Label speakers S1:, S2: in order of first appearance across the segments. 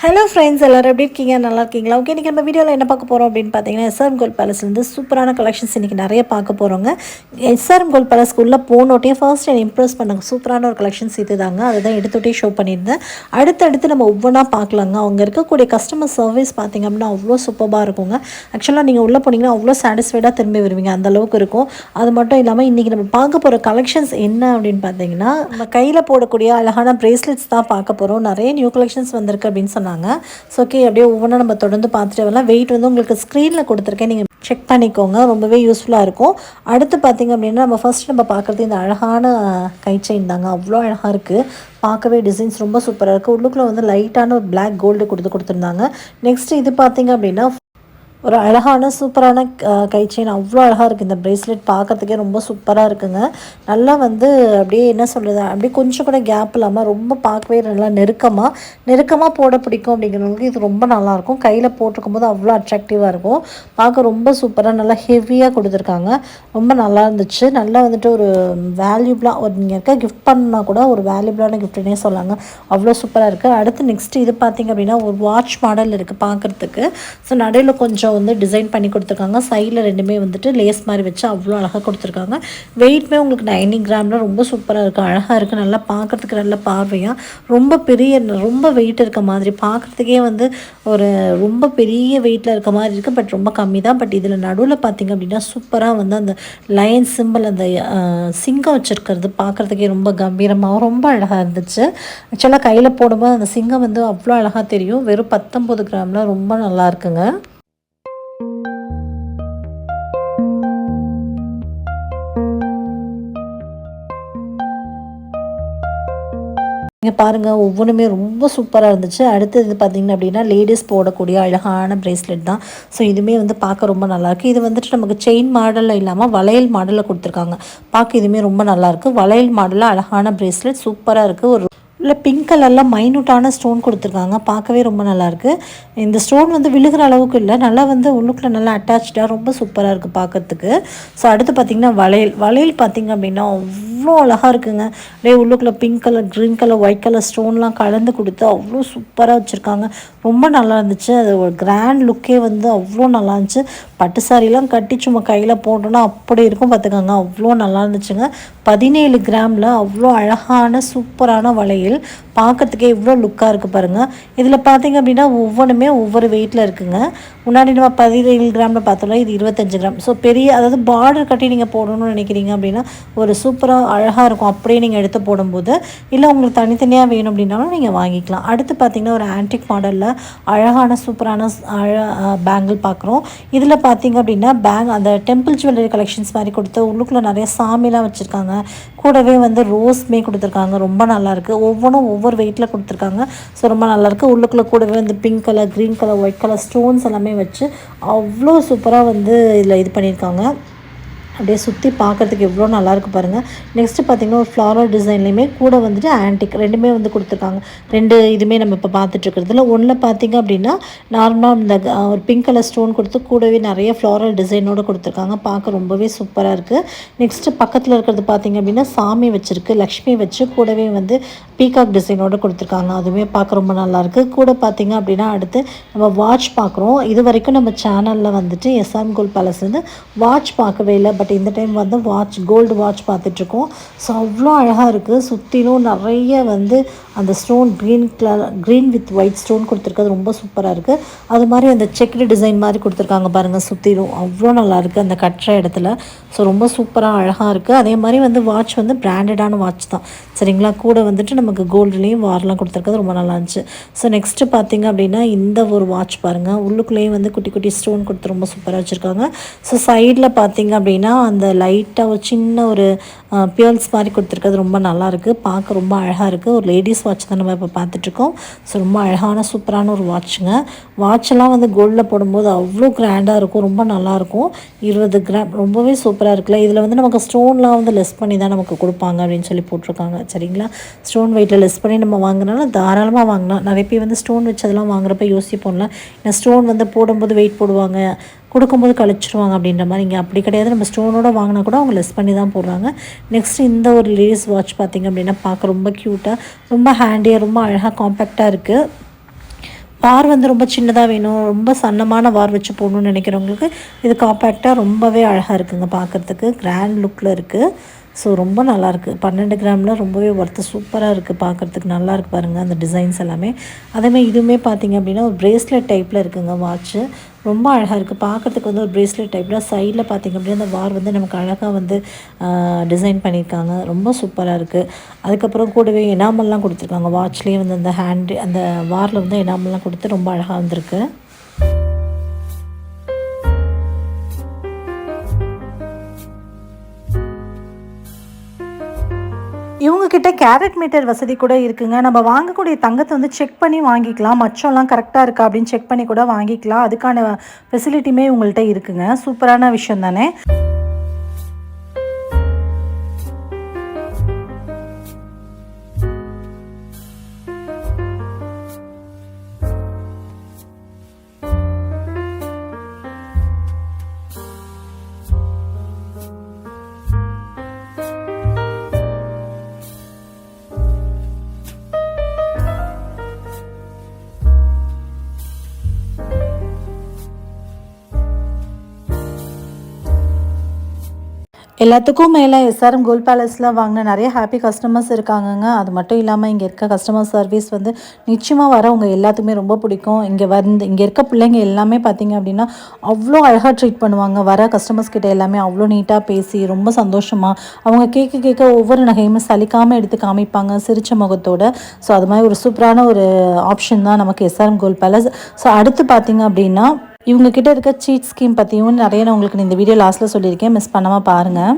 S1: hello friends எல்லோரும் எப்படி இருக்கீங்க நல்லா இருக்கீங்களா ஓகே இன்றைக்கி நம்ம வீடியோவில் என்ன பார்க்க போகிறோம் அப்படின்னு பார்த்தீங்கன்னா எஸ்ஆர்எம் கோல் பேலஸ்லேருந்து சூப்பரான கலெக்ஷன்ஸ் இன்றைக்கி நிறைய பார்க்க போகிறோங்க எஸ்ஆர்எம் கோல் பேலஸ்க்கு உள்ளே போனோட்டையும் ஃபர்ஸ்ட் என்னை இம்ப்ரெஸ் பண்ணாங்க சூப்பரான ஒரு கலெக்ஷன்ஸ் இது தாங்க அதை தான் எடுத்துகிட்டே ஷோ பண்ணியிருந்தேன் அடுத்தடுத்து நம்ம ஒவ்வொன்றா பார்க்கலாங்க அவங்க இருக்கக்கூடிய கஸ்டமர் சர்வீஸ் பார்த்திங்க அப்படின்னா அவ்வளோ சூப்பராக இருக்குங்க ஆக்சுவலாக நீங்கள் உள்ளே போனீங்கன்னா அவ்வளோ சாட்டிஸ்ஃபைடாக திரும்பி வருவீங்க அந்த அளவுக்கு இருக்கும் அது மட்டும் இல்லாமல் இன்றைக்கி நம்ம பார்க்க போகிற கலெக்ஷன்ஸ் என்ன அப்படின்னு பார்த்தீங்கன்னா நம்ம கையில் போடக்கூடிய அழகான ப்ரேஸ்லெட்ஸ் தான் பார்க்க போகிறோம் நிறைய நியூ கலெக்ஷன்ஸ் வந்திருக்கு அப்படின்னு சொன்னாங்க சொன்னாங்க ஸோ ஓகே அப்படியே ஒவ்வொன்றும் நம்ம தொடர்ந்து பார்த்துட்டு வரலாம் வெயிட் வந்து உங்களுக்கு ஸ்க்ரீனில் கொடுத்துருக்கேன் நீங்கள் செக் பண்ணிக்கோங்க ரொம்பவே யூஸ்ஃபுல்லாக இருக்கும் அடுத்து பார்த்திங்க அப்படின்னா நம்ம ஃபஸ்ட் நம்ம பார்க்குறது இந்த அழகான கை செயின் தாங்க அவ்வளோ அழகாக இருக்குது பார்க்கவே டிசைன்ஸ் ரொம்ப சூப்பராக இருக்குது உள்ளுக்குள்ளே வந்து லைட்டான ஒரு பிளாக் கோல்டு கொடுத்து கொடுத்துருந்தாங்க நெக்ஸ்ட் இது பார்த்திங்க அப்படின்னா ஒரு அழகான சூப்பரான கை செயின் அவ்வளோ அழகாக இருக்குது இந்த ப்ரேஸ்லெட் பார்க்குறதுக்கே ரொம்ப சூப்பராக இருக்குங்க நல்லா வந்து அப்படியே என்ன சொல்கிறது அப்படியே கொஞ்சம் கூட கேப் இல்லாமல் ரொம்ப பார்க்கவே நல்லா நெருக்கமாக நெருக்கமாக போட பிடிக்கும் அப்படிங்கிறவங்களுக்கு இது ரொம்ப நல்லாயிருக்கும் கையில் போட்டிருக்கும் போது அவ்வளோ அட்ராக்டிவாக இருக்கும் பார்க்க ரொம்ப சூப்பராக நல்லா ஹெவியாக கொடுத்துருக்காங்க ரொம்ப நல்லா இருந்துச்சு நல்லா வந்துட்டு ஒரு வேல்யூபிளாக ஒரு நீங்கள் இருக்க கிஃப்ட் பண்ணால் கூட ஒரு வேல்யூபிளான கிஃப்ட்னே சொல்லாங்க அவ்வளோ சூப்பராக இருக்குது அடுத்து நெக்ஸ்ட்டு இது பார்த்திங்க அப்படின்னா ஒரு வாட்ச் மாடல் இருக்குது பார்க்குறதுக்கு ஸோ நடையில் கொஞ்சம் வந்து டிசைன் பண்ணி கொடுத்துருக்காங்க சைடில் ரெண்டுமே வந்துட்டு லேஸ் மாதிரி வச்சு அவ்வளோ அழகாக கொடுத்துருக்காங்க வெயிட்மே உங்களுக்கு நைன்டி கிராமில் ரொம்ப சூப்பராக இருக்குது அழகாக இருக்குது நல்லா பார்க்குறதுக்கு நல்ல பார்வையாக ரொம்ப பெரிய ரொம்ப வெயிட் இருக்க மாதிரி பார்க்குறதுக்கே வந்து ஒரு ரொம்ப பெரிய வெயிட்டில் இருக்க மாதிரி இருக்குது பட் ரொம்ப கம்மி தான் பட் இதில் நடுவில் பார்த்திங்க அப்படின்னா சூப்பராக வந்து அந்த லயன் சிம்பிள் அந்த சிங்கம் வச்சுருக்கிறது பார்க்குறதுக்கே ரொம்ப கம்பீரமாகவும் ரொம்ப அழகாக இருந்துச்சு ஆக்சுவலாக கையில் போடும்போது அந்த சிங்கம் வந்து அவ்வளோ அழகாக தெரியும் வெறும் பத்தொம்பது கிராமில் ரொம்ப நல்லா இருக்குங்க நீங்கள் பாருங்கள் ஒவ்வொன்றுமே ரொம்ப சூப்பராக இருந்துச்சு அடுத்தது பார்த்தீங்கன்னா அப்படின்னா லேடிஸ் போடக்கூடிய அழகான பிரேஸ்லெட் தான் ஸோ இதுவுமே வந்து பார்க்க ரொம்ப நல்லாயிருக்கு இது வந்துட்டு நமக்கு செயின் மாடலில் இல்லாமல் வளையல் மாடலில் கொடுத்துருக்காங்க பார்க்க இதுவுமே ரொம்ப நல்லாயிருக்கு வளையல் மாடலில் அழகான பிரேஸ்லெட் சூப்பராக இருக்குது ஒரு இல்லை பிங்க் கலரில் மைனூட்டான ஸ்டோன் கொடுத்துருக்காங்க பார்க்கவே ரொம்ப நல்லாயிருக்கு இந்த ஸ்டோன் வந்து விழுகிற அளவுக்கு இல்லை நல்லா வந்து உள்ளுக்குள்ளே நல்லா அட்டாச்சாக ரொம்ப சூப்பராக இருக்குது பார்க்கறதுக்கு ஸோ அடுத்து பார்த்திங்கன்னா வளையல் வளையல் பார்த்திங்க அப்படின்னா அவ்வளோ அழகாக இருக்குங்க அப்படியே உள்ளுக்குள்ளே pink colour green colour white colour ஸ்டோன்லாம் கலந்து கொடுத்து அவ்வளோ சூப்பராக வச்சுருக்காங்க ரொம்ப நல்லா இருந்துச்சு அது ஒரு கிராண்ட் லுக்கே வந்து அவ்வளோ நல்லா இருந்துச்சு பட்டு சாரிலாம் கட்டி சும்மா கையில் போட்டோன்னா அப்படி இருக்கும் பார்த்துக்கோங்க அவ்வளோ நல்லா இருந்துச்சுங்க பதினேழு கிராமில் அவ்வளோ அழகான சூப்பரான வளையல் பார்க்குறதுக்கே இவ்வளோ லுக்காக இருக்குது பாருங்கள் இதில் பார்த்திங்க அப்படின்னா ஒவ்வொன்றுமே ஒவ்வொரு வெயிட்டில் இருக்குங்க முன்னாடி நம்ம பதினேழு கிராமில் பார்த்தோம்னா இது இருபத்தஞ்சு கிராம் ஸோ பெரிய அதாவது பார்டர் கட்டி நீங்கள் போடணும்னு நினைக்கிறீங்க அப்படின்னா ஒரு சூப்பராக அழகாக இருக்கும் அப்படியே நீங்கள் எடுத்து போடும்போது இல்லை உங்களுக்கு தனித்தனியாக வேணும் அப்படின்னாலும் நீங்கள் வாங்கிக்கலாம் அடுத்து பார்த்திங்கன்னா ஒரு ஆன்டிக் மாடலில் அழகான சூப்பரான அழ பேங்கிள் பார்க்குறோம் இதில் பார்த்திங்க அப்படின்னா பேங் அந்த டெம்பிள் ஜுவல்லரி கலெக்ஷன்ஸ் மாதிரி கொடுத்து உள்ளுக்குள்ளே நிறைய சாமிலாம் வச்சுருக்காங்க கூடவே வந்து ரோஸ்மே கொடுத்துருக்காங்க ரொம்ப நல்லாயிருக்கு ஒவ்வொன்றும் ஒவ்வொரு வெயிட்டில் கொடுத்துருக்காங்க ஸோ ரொம்ப நல்லாயிருக்கு உள்ளுக்குள்ளே கூடவே வந்து pink colour green colour white colour stones எல்லாமே வச்சு அவ்வளோ சூப்பராக வந்து இதில் இது பண்ணியிருக்காங்க அப்படியே சுற்றி பார்க்குறதுக்கு எவ்வளோ நல்லாயிருக்கு பாருங்கள் நெக்ஸ்ட்டு பார்த்திங்கன்னா ஒரு ஃப்ளாரல் டிசைன்லேயுமே கூட வந்துட்டு ஆன்டிக் ரெண்டுமே வந்து கொடுத்துருக்காங்க ரெண்டு இதுவுமே நம்ம இப்போ பார்த்துட்ருக்கிறதுல ஒன்றில் பார்த்திங்க அப்படின்னா நார்மலாக இந்த ஒரு பிங்க் கலர் ஸ்டோன் கொடுத்து கூடவே நிறைய ஃப்ளாரல் டிசைனோடு கொடுத்துருக்காங்க பார்க்க ரொம்பவே சூப்பராக இருக்குது நெக்ஸ்ட்டு பக்கத்தில் இருக்கிறது பார்த்திங்க அப்படின்னா சாமி வச்சுருக்கு லக்ஷ்மி வச்சு கூடவே வந்து பீகாக் டிசைனோடு கொடுத்துருக்காங்க அதுவுமே பார்க்க ரொம்ப நல்லாயிருக்கு கூட பார்த்திங்க அப்படின்னா அடுத்து நம்ம வாட்ச் பார்க்குறோம் இது வரைக்கும் நம்ம சேனலில் வந்துட்டு எஸ்ஆம் கோல் வந்து வாட்ச் பார்க்கவே இல்லை பட் பட் இந்த டைம் வந்து வாட்ச் கோல்டு வாட்ச் பார்த்துட்ருக்கோம் ஸோ அவ்வளோ அழகாக இருக்குது சுற்றிலும் நிறைய வந்து அந்த stone green colour green with white stone கொடுத்துருக்கு ரொம்ப சூப்பராக இருக்குது அது மாதிரி அந்த செக்டு டிசைன் மாதிரி கொடுத்துருக்காங்க பாருங்கள் சுற்றிலும் அவ்வளோ நல்லாயிருக்கு அந்த கட்டுற இடத்துல ஸோ ரொம்ப சூப்பராக அழகாக இருக்குது அதே மாதிரி வந்து வாட்ச் வந்து பிராண்டடான வாட்ச் தான் சரிங்களா கூட வந்துட்டு நமக்கு கோல்டுலேயும் வார்லாம் கொடுத்துருக்கிறது ரொம்ப நல்லா இருந்துச்சு ஸோ நெக்ஸ்ட்டு பார்த்திங்க அப்படின்னா இந்த ஒரு வாட்ச் பாருங்கள் உள்ளுக்குள்ளேயும் வந்து குட்டி குட்டி ஸ்டோன் கொடுத்து ரொம்ப சூப்பராக வச்சுருக்காங்க ஸோ சைடில் பார்த்திங்க அப்படின்னா ஆனால் அந்த லைட்டாக ஒரு சின்ன ஒரு பியர்ஸ் மாதிரி கொடுத்துருக்கிறது ரொம்ப நல்லாயிருக்கு பார்க்க ரொம்ப அழகாக இருக்குது ஒரு லேடிஸ் வாட்ச் தான் நம்ம இப்போ பார்த்துட்ருக்கோம் ஸோ ரொம்ப அழகான சூப்பரான ஒரு வாட்சுங்க வாட்செல்லாம் வந்து கோல்டில் போடும்போது அவ்வளோ கிராண்டாக இருக்கும் ரொம்ப நல்லாயிருக்கும் இருபது கிராம் ரொம்பவே சூப்பராக இருக்குல்ல இதில் வந்து நமக்கு ஸ்டோன்லாம் வந்து லெஸ் பண்ணி தான் நமக்கு கொடுப்பாங்க அப்படின்னு சொல்லி போட்டிருக்காங்க சரிங்களா ஸ்டோன் வெயிட்டில் லெஸ் பண்ணி நம்ம வாங்கினாலும் தாராளமாக வாங்கினா நிறைய பேர் வந்து ஸ்டோன் வச்சதெல்லாம் வாங்குறப்ப யோசிப்போம்ல ஏன்னா ஸ்டோன் வந்து போடும்போது வெயிட் போடுவாங்க கொடுக்கும்போது கழிச்சிருவாங்க அப்படின்ற மாதிரி இங்கே அப்படி கிடையாது நம்ம ஸ்டோனோட வாங்கினா கூட அவங்க லெஸ் பண்ணி தான் போடுறாங்க நெக்ஸ்ட் இந்த ஒரு லேடிஸ் வாட்ச் பார்த்திங்க அப்படின்னா பார்க்க ரொம்ப க்யூட்டாக ரொம்ப ஹேண்டியாக ரொம்ப அழகாக காம்பேக்டாக இருக்குது வார் வந்து ரொம்ப சின்னதாக வேணும் ரொம்ப சன்னமான வார் வச்சு போடணும்னு நினைக்கிறவங்களுக்கு இது காம்பேக்டாக ரொம்பவே அழகாக இருக்குங்க பார்க்குறதுக்கு கிராண்ட் லுக்கில் இருக்குது ஸோ ரொம்ப நல்லாயிருக்கு பன்னெண்டு கிராமில் ரொம்பவே ஒர்த்து சூப்பராக இருக்குது பார்க்குறதுக்கு நல்லா இருக்கு பாருங்கள் அந்த டிசைன்ஸ் எல்லாமே அதேமாதிரி இதுவுமே பார்த்திங்க அப்படின்னா ஒரு ப்ரேஸ்லெட் டைப்பில் இருக்குதுங்க வாட்ச்சு ரொம்ப அழகாக இருக்குது பார்க்குறதுக்கு வந்து ஒரு ப்ரேஸ்லெட் டைப்பில் சைடில் பார்த்திங்க அப்படின்னா அந்த வார் வந்து நமக்கு அழகாக வந்து டிசைன் பண்ணியிருக்காங்க ரொம்ப சூப்பராக இருக்குது அதுக்கப்புறம் கூடவே எனாமல்லாம் கொடுத்துருக்காங்க வாட்ச்லேயே வந்து அந்த ஹேண்ட் அந்த வாரில் வந்து எனாமல்லாம் கொடுத்து ரொம்ப அழகாக வந்திருக்கு இவங்கக்கிட்ட கேரட் மீட்டர் வசதி கூட இருக்குங்க நம்ம வாங்கக்கூடிய தங்கத்தை வந்து செக் பண்ணி வாங்கிக்கலாம் மச்சம்லாம் கரெக்டாக இருக்கா அப்படின்னு செக் பண்ணி கூட வாங்கிக்கலாம் அதுக்கான ஃபெசிலிட்டியுமே உங்கள்கிட்ட இருக்குங்க சூப்பரான விஷயம் தானே எல்லாத்துக்கும் மேலே எஸ்ஆர்எம் கோல் பேலஸில் வாங்கின நிறைய ஹாப்பி கஸ்டமர்ஸ் இருக்காங்கங்க அது மட்டும் இல்லாமல் இங்கே இருக்க கஸ்டமர் சர்வீஸ் வந்து நிச்சயமாக வர உங்கள் எல்லாத்துக்குமே ரொம்ப பிடிக்கும் இங்கே வந்து இங்கே இருக்க பிள்ளைங்க எல்லாமே பார்த்திங்க அப்படின்னா அவ்வளோ அழகாக ட்ரீட் பண்ணுவாங்க வர கஸ்டமர்ஸ் கிட்ட எல்லாமே அவ்வளோ நீட்டாக பேசி ரொம்ப சந்தோஷமாக அவங்க கேட்க கேட்க ஒவ்வொரு நகையுமே சலிக்காமல் எடுத்து காமிப்பாங்க சிரிச்ச முகத்தோட ஸோ அது மாதிரி ஒரு சூப்பரான ஒரு ஆப்ஷன் தான் நமக்கு எஸ்ஆர்எம் கோல் பேலஸ் ஸோ அடுத்து பார்த்திங்க அப்படின்னா இவங்கக்கிட்ட இருக்க சீட் ஸ்கீம் பற்றியும் நிறைய நான் உங்களுக்கு இந்த வீடியோ லாஸ்ட்டில் சொல்லியிருக்கேன் மிஸ் பண்ணாமல் பாருங்கள்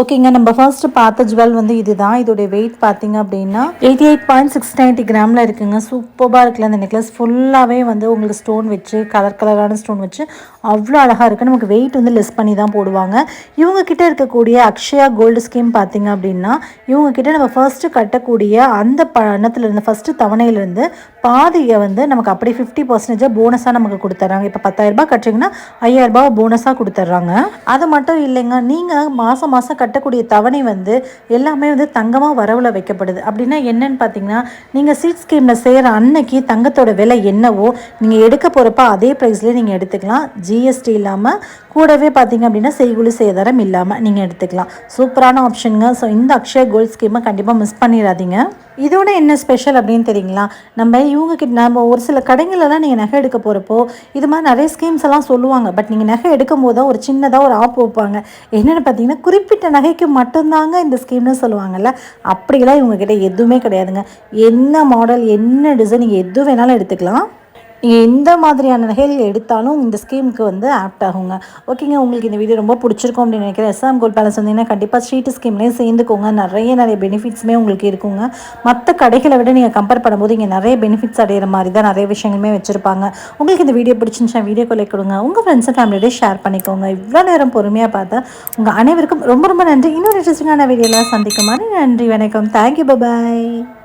S1: ஓகேங்க நம்ம ஃபர்ஸ்ட் பார்த்த ஜுவல் வந்து இதுதான் இதோடைய வெயிட் பார்த்தீங்க அப்படின்னா eighty eight point six ninety கிராமில் இருக்குங்க சூப்பராக இருக்குல்ல அந்த நெக்லஸ் ஃபுல்லாகவே வந்து உங்களுக்கு ஸ்டோன் வச்சு கலர் கலரான ஸ்டோன் வச்சு அவ்வளோ அழகாக இருக்குது நமக்கு வெயிட் வந்து லெஸ் பண்ணி தான் போடுவாங்க இவங்கக்கிட்ட இருக்கக்கூடிய அக்ஷயா கோல்டு ஸ்கீம் பார்த்தீங்க அப்படின்னா இவங்கக்கிட்ட நம்ம ஃபர்ஸ்ட்டு கட்டக்கூடிய அந்த பணத்துலேருந்து ஃபஸ்ட்டு தவணையிலேருந்து பாதியை வந்து நமக்கு அப்படியே ஃபிஃப்டி பர்சன்டேஜாக போனஸாக நமக்கு கொடுத்துட்றாங்க இப்போ பத்தாயிரரூபா கட்டுறீங்கன்னா ஐயாயிரரூபா போனஸாக கொடுத்துட்றாங்க அது மட்டும் இல்லைங்க நீங்கள் மாதம் மாதம் கட்டக்கூடிய தவணை வந்து எல்லாமே வந்து தங்கமாக வரவில் வைக்கப்படுது அப்படின்னா என்னன்னு பார்த்தீங்கன்னா நீங்கள் சீட் ஸ்கீமில் செய்கிற அன்னைக்கு தங்கத்தோட விலை என்னவோ நீங்கள் எடுக்க போகிறப்ப அதே ப்ரைஸ்லேயே நீங்கள் எடுத்துக்கலாம் ஜிஎஸ்டி இல்லாமல் கூடவே பார்த்திங்க அப்படின்னா செய்குழு சேதாரம் இல்லாமல் நீங்கள் எடுத்துக்கலாம் சூப்பரான ஆப்ஷனுங்க ஸோ இந்த அக்ஷய கோல்ட் ஸ்கீமை கண்டிப்பாக மிஸ் பண்ணிடாதீங்க இதோட என்ன ஸ்பெஷல் அப்படின்னு தெரியுங்களா நம்ம இவங்க கிட்ட நம்ம ஒரு சில கடைங்களெல்லாம் நீங்கள் நகை எடுக்க போகிறப்போ இது மாதிரி நிறைய ஸ்கீம்ஸ் எல்லாம் சொல்லுவாங்க பட் நீங்கள் நகை எடுக்கும் போது ஒரு சின்னதாக ஒரு ஆப் வைப்பாங்க என்னென்னு பார்த்தீங்கன்னா குறிப்பிட்ட நகைக்கு மட்டும்தாங்க இந்த ஸ்கீம்னு சொல்லுவாங்கல்ல அப்படிலாம் இவங்கக்கிட்ட எதுவுமே கிடையாதுங்க என்ன மாடல் என்ன டிசைன் நீங்கள் எது வேணாலும் எடுத்துக்கலாம் நீங்கள் எந்த மாதிரியான நகைகள் எடுத்தாலும் இந்த ஸ்கீமுக்கு வந்து ஆப்ட் ஆகுங்க ஓகேங்க உங்களுக்கு இந்த வீடியோ ரொம்ப பிடிச்சிருக்கும் அப்படின்னு நினைக்கிறேன் எஸ்எம் கோல்ட் பேலஸ் வந்தீங்கன்னா கண்டிப்பாக ஸ்ட்ரீட் ஸ்கீம்லேயும் சேர்ந்துக்கோங்க நிறைய நிறைய பெனிஃபிட்ஸுமே உங்களுக்கு இருக்குங்க மற்ற கடைகளை விட நீங்கள் கம்பேர் பண்ணும்போது இங்கே நிறைய பெனிஃபிட்ஸ் அடைகிற மாதிரி தான் நிறைய விஷயங்களுமே வச்சுருப்பாங்க உங்களுக்கு இந்த வீடியோ பிடிச்சிருந்துச்சா வீடியோ கொலை கொடுங்க உங்கள் ஃப்ரெண்ட்ஸ் அண்ட் ஷேர் பண்ணிக்கோங்க இவ்வளோ நேரம் பொறுமையாக பார்த்தா உங்கள் அனைவருக்கும் ரொம்ப ரொம்ப நன்றி இன்னொரு இன்ட்ரெஸ்டிங்கான வீடியோலாம் சந்திக்குமாறு நன்றி வணக்கம் தேங்க்யூ பபாய்